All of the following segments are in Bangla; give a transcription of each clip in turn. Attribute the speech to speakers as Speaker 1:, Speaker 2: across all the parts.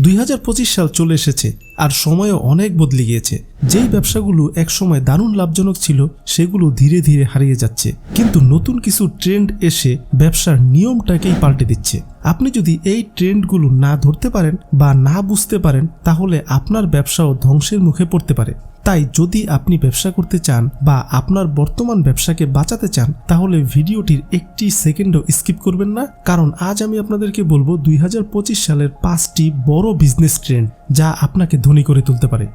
Speaker 1: দুই হাজার পঁচিশ সাল চলে এসেছে আর সময়ও অনেক বদলে গিয়েছে। যেই ব্যবসাগুলো একসময় দারুণ লাভজনক ছিল, সেগুলো ধীরে ধীরে হারিয়ে যাচ্ছে। কিন্তু নতুন কিছু ট্রেন্ড এসে ব্যবসার নিয়মটাকেই পাল্টে দিচ্ছে। আপনি যদি এই ট্রেন্ডগুলো না ধরতে পারেন বা না বুঝতে পারেন, তাহলে আপনার ব্যবসাও ধ্বংসের মুখে পড়তে পারে। তাই যদি আপনি ব্যবসা করতে চান বা আপনার বর্তমান ব্যবসাকে বাঁচাতে চান, তাহলে ভিডিওটির একটি সেকেন্ডও স্কিপ করবেন না, কারণ আজ আমি আপনাদেরকে বলব দুই হাজার পঁচিশ সালের পাঁচটি বড় বিজনেস ট্রেন্ড যা আপনাকে ধনী করে তুলতে পারে।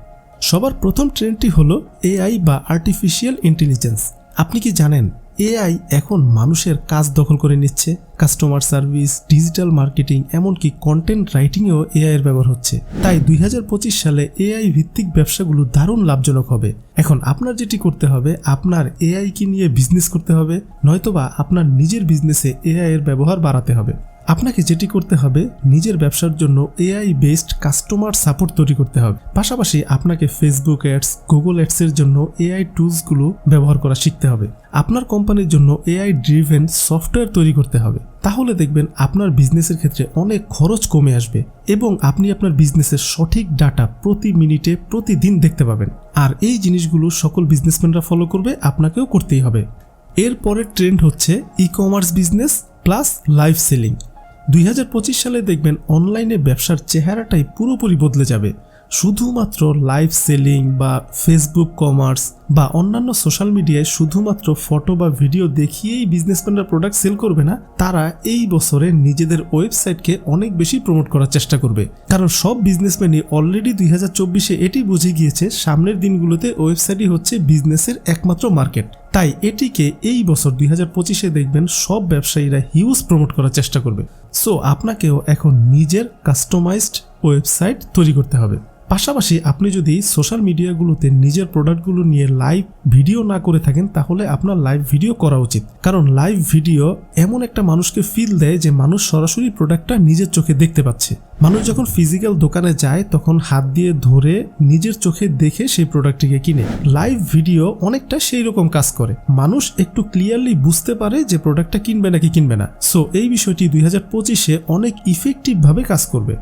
Speaker 1: সবার প্রথম ট্রেন্ডটি হলো এআই বা আর্টিফিশিয়াল ইন্টেলিজেন্স আপনি কি জানেন এআই এখন মানুষের কাজ দখল করে নিচ্ছে। কাস্টমার সার্ভিস, ডিজিটাল মার্কেটিং, এমনকি কন্টেন্ট রাইটিংয়েও এআই এর ব্যবহার হচ্ছে। তাই দুই হাজার পঁচিশ সালে এআই ভিত্তিক ব্যবসাগুলো দারুণ লাভজনক হবে। এখন আপনার যেটি করতে হবে, আপনার এআইকে নিয়ে বিজনেস করতে হবে, নয়তোবা আপনার নিজের বিজনেসে এআই এর ব্যবহার বাড়াতে হবে। আপনাকে যেটি করতে হবে, নিজের ব্যবসার জন্য এআই বেসড কাস্টমার সাপোর্ট তৈরি করতে হবে। পাশাপাশি আপনাকে ফেসবুক অ্যাডস গুগল অ্যাডসের জন্য এআই টুলসগুলো ব্যবহার করা শিখতে হবে। আপনার কোম্পানির জন্য এআই ড্রিভেন সফটওয়্যার তৈরি করতে হবে। তাহলে দেখবেন আপনার বিজনেসের ক্ষেত্রে অনেক খরচ কমে আসবে এবং আপনি আপনার বিজনেসের সঠিক ডাটা প্রতি মিনিটে প্রতিদিন দেখতে পাবেন। আর এই জিনিসগুলো সকল বিজনেসম্যানরা ফলো করবে, আপনাকেও করতেই হবে। এর পরের ট্রেন্ড হচ্ছে e commerce business plus live selling দুই হাজার পঁচিশ সালে দেখবেন অনলাইনে ব্যবসার চেহারাটাই পুরোপুরি বদলে যাবে। শুধুমাত্র লাইভ সেলিং বা ফেসবুক কমার্স বা অন্যান্য সোশ্যাল মিডিয়ায় শুধুমাত্র ফটো বা ভিডিও দেখিয়েই বিজনেসম্যানরা প্রোডাক্ট সেল করবে না, তারা এই বছরে নিজেদের ওয়েবসাইটকে অনেক বেশি প্রমোট করার চেষ্টা করবে। কারণ সব বিজনেসম্যানই অলরেডি দুই হাজার চব্বিশে এটি বুঝে গিয়েছে, সামনের দিনগুলোতে ওয়েবসাইটই হচ্ছে বিজনেসের একমাত্র মার্কেট তাই এটিকে এই বছর দুই হাজার পঁচিশে দেখবেন সব ব্যবসায়ীরা হিউজ প্রমোট করার চেষ্টা করবে। সো আপনাকেও এখন নিজের কাস্টমাইজড ওয়েবসাইট তৈরি করতে হবে। পাশাপাশি আপনি যদি সোশ্যাল মিডিয়াগুলোতে নিজের প্রোডাক্টগুলো নিয়ে লাইভ ভিডিও না করে থাকেন, তাহলে আপনার লাইভ ভিডিও করা উচিত। কারণ লাইভ ভিডিও এমন একটা মানুষকে ফিল দেয় যে মানুষ সরাসরি প্রোডাক্টটা নিজের চোখে দেখতে পাচ্ছে। মানুষ যখন ফিজিক্যাল দোকানে যায়, তখন হাত দিয়ে ধরে নিজের চোখে দেখে সেই প্রোডাক্টটিকে কিনে। লাইভ ভিডিও অনেকটা সেই রকম কাজ করে। মানুষ একটু ক্লিয়ারলি বুঝতে পারে যে প্রোডাক্টটা কিনবে নাকি কিনবে না। সো এই বিষয়টি দুই হাজার পঁচিশে অনেক ইফেক্টিভভাবে কাজ করবে।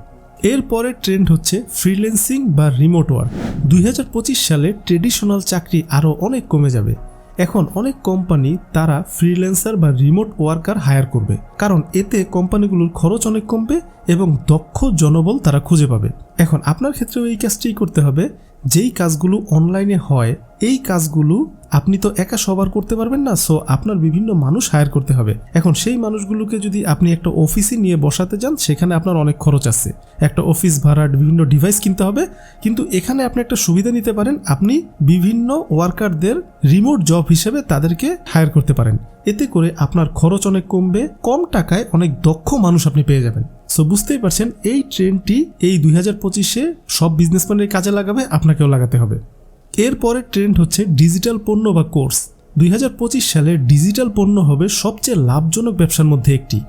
Speaker 1: এর পরের ট্রেন্ড হচ্ছে ফ্রিল্যান্সিং বা রিমোট ওয়ার্ক দুই হাজার পঁচিশ সালে ট্রেডিশনাল চাকরি আরও অনেক কমে যাবে। এখন অনেক কোম্পানি তারা ফ্রিল্যান্সার বা রিমোট ওয়ার্কার হায়ার করবে। কারণ এতে কোম্পানিগুলোর খরচ অনেক কমবে এবং দক্ষ জনবল তারা খুঁজে পাবে। এখন আপনার ক্ষেত্রেও এই কাজটি করতে হবে। যেই কাজগুলো অনলাইনে হয়, এই কাজগুলো আপনি তো একা সবার করতে পারবেন না সো আপনার বিভিন্ন মানুষ হায়ার করতে হবে। এখন সেই মানুষগুলোকে যদি আপনি একটা অফিসে নিয়ে বসাতে যান, সেখানে আপনার অনেক খরচ আছে। একটা অফিস ভাড়া, বিভিন্ন ডিভাইস কিনতে হবে। কিন্তু এখানে আপনি একটা সুবিধা নিতে পারেন, আপনি বিভিন্ন ওয়ার্কারদের রিমোট জব হিসেবে তাদেরকে হায়ার করতে পারেন। এতে করে আপনার খরচ অনেক কমবে, কম টাকায় অনেক দক্ষ মানুষ আপনি পেয়ে যাবেন। সো বুঝতেই পারছেন, এই ট্রেন্ডটি এই দুই হাজার পঁচিশে সব বিজনেসম্যানের কাজে লাগাবে, আপনাকেও লাগাতে হবে। এরপরের ট্রেন্ড হচ্ছে ডিজিটাল পণ্য বা কোর্স দুই হাজার পঁচিশ সালে ডিজিটাল পণ্য হবে সবচেয়ে লাভজনক ব্যবসার মধ্যে একটি।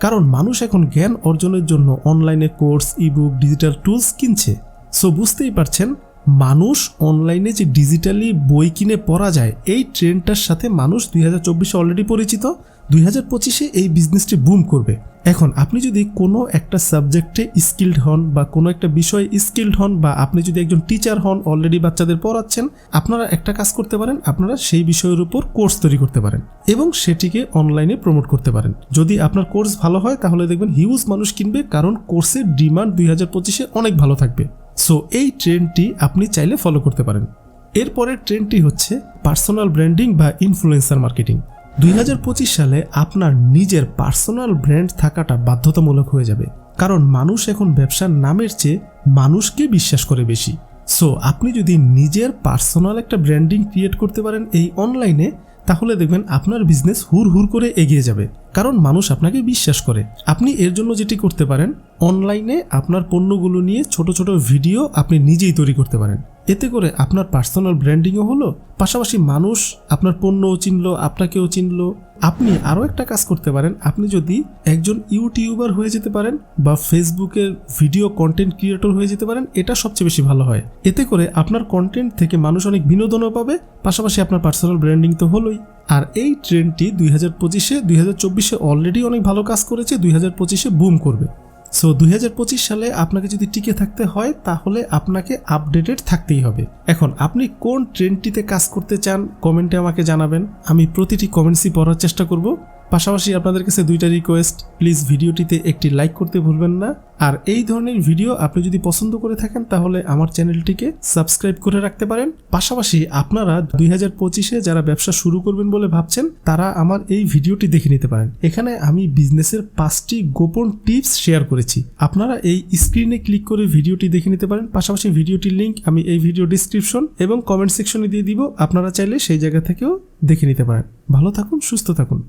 Speaker 1: কারণ মানুষ এখন জ্ঞান অর্জনের জন্য অনলাইনে কোর্স ইবুক ডিজিটাল টুলস কিনছে। সো বুঝতেই পারছেন মানুষ অনলাইনে যে ডিজিটালি বই কিনে পড়া যায়, এই ট্রেন্ডটার সাথে মানুষ দুই হাজার চব্বিশে অলরেডি পরিচিত, দুই হাজার পঁচিশে এই বিজনেসটি বুম করবে। এখন আপনি যদি কোনো একটা সাবজেক্টে স্কিল্ড হন বা কোনো একটা বিষয়ে স্কিল্ড হন বা আপনি যদি একজন টিচার হন অলরেডি বাচ্চাদের পড়াচ্ছেন, আপনারা একটা কাজ করতে পারেন, আপনারা সেই বিষয়ের উপর কোর্স তৈরি করতে পারেন এবং সেটিকে অনলাইনে প্রমোট করতে পারেন। যদি আপনার কোর্স ভালো হয়, তাহলে দেখবেন হিউজ মানুষ কিনবে, কারণ কোর্সের ডিমান্ড দুই হাজার পঁচিশে অনেক ভালো থাকবে। সো এই ট্রেন্ডটি আপনি চাইলে ফলো করতে পারেন। এরপরের ট্রেন্ডটি হচ্ছে পার্সোনাল ব্র্যান্ডিং বা ইনফ্লুয়েন্সার মার্কেটিং দুই হাজার পঁচিশ সালে আপনার নিজের পার্সোনাল ব্র্যান্ড থাকাটা বাধ্যতামূলক হয়ে যাবে। কারণ মানুষ এখন ব্যবসার নামের চেয়ে মানুষকে বিশ্বাস করে বেশি। সো আপনি যদি নিজের পার্সোনাল একটা ব্র্যান্ডিং ক্রিয়েট করতে পারেন এই অনলাইনে তাহলে দেখবেন আপনার বিজনেস হুর হুর করে এগিয়ে যাবে। কারণ মানুষ আপনাকে বিশ্বাস করে। আপনি এর জন্য যেটি করতে পারেন অনলাইনে আপনার পণ্যগুলো নিয়ে ছোট ছোট ভিডিও আপনি নিজেই তৈরি করতে পারেন। এতে করে আপনার পার্সোনাল ব্র্যান্ডিংও হলো, পাশাপাশি মানুষ আপনার পণ্যও চিনলো, আপনাকেও চিনলো। আপনি আরও একটা কাজ করতে পারেন, আপনি যদি একজন ইউটিউবার হয়ে যেতে পারেন বা ফেসবুকের ভিডিও কন্টেন্ট ক্রিয়েটর হয়ে যেতে পারেন, এটা সবচেয়ে বেশি ভালো হয়। এতে করে আপনার কন্টেন্ট থেকে মানুষ অনেক বিনোদনও পাবে, পাশাপাশি আপনার পার্সোনাল ব্র্যান্ডিং তো হলোই। আর এই ট্রেন্ডটি দুই হাজার পঁচিশে, দুই হাজার চব্বিশে অলরেডি অনেক ভালো কাজ করেছে, দুই হাজার পঁচিশে বুম করবে। সো দুই হাজার পঁচিশ সালে আপনাকে যদি টিকে থাকতে হয়, তাহলে আপনাকে আপডেটেড থাকতেই হবে। এখন, আপনি কোন ট্রেনটিতে কাজ করতে চান কমেন্টে আমাকে জানাবেন। আমি প্রতিটি কমেন্টসই পড়ার চেষ্টা করব। পাশাপাশি আপনাদের কাছে দুইটা রিকোয়েস্ট প্লিজ ভিডিওটিতে একটি লাইক করতে ভুলবেন না। আর এই ধরনের ভিডিও আপনি যদি পছন্দ করে থাকেন, তাহলে আমার চ্যানেলটিকে সাবস্ক্রাইব করে রাখতে পারেন। পাশাপাশি আপনারা দুই হাজার পঁচিশে যারা ব্যবসা শুরু করবেন বলে ভাবছেন, তারা আমার এই ভিডিওটি দেখে নিতে পারেন। এখানে আমি বিজনেসের পাঁচটি গোপন টিপস শেয়ার করেছি। আপনারা এই স্ক্রিনে ক্লিক করে ভিডিওটি দেখে নিতে পারেন। পাশাপাশি ভিডিওটির লিঙ্ক আমি এই ভিডিও ডিসক্রিপশন এবং কমেন্ট সেকশনে দিয়ে দিব। আপনারা চাইলে সেই জায়গা থেকেও দেখে নিতে পারেন। ভালো থাকুন, সুস্থ থাকুন।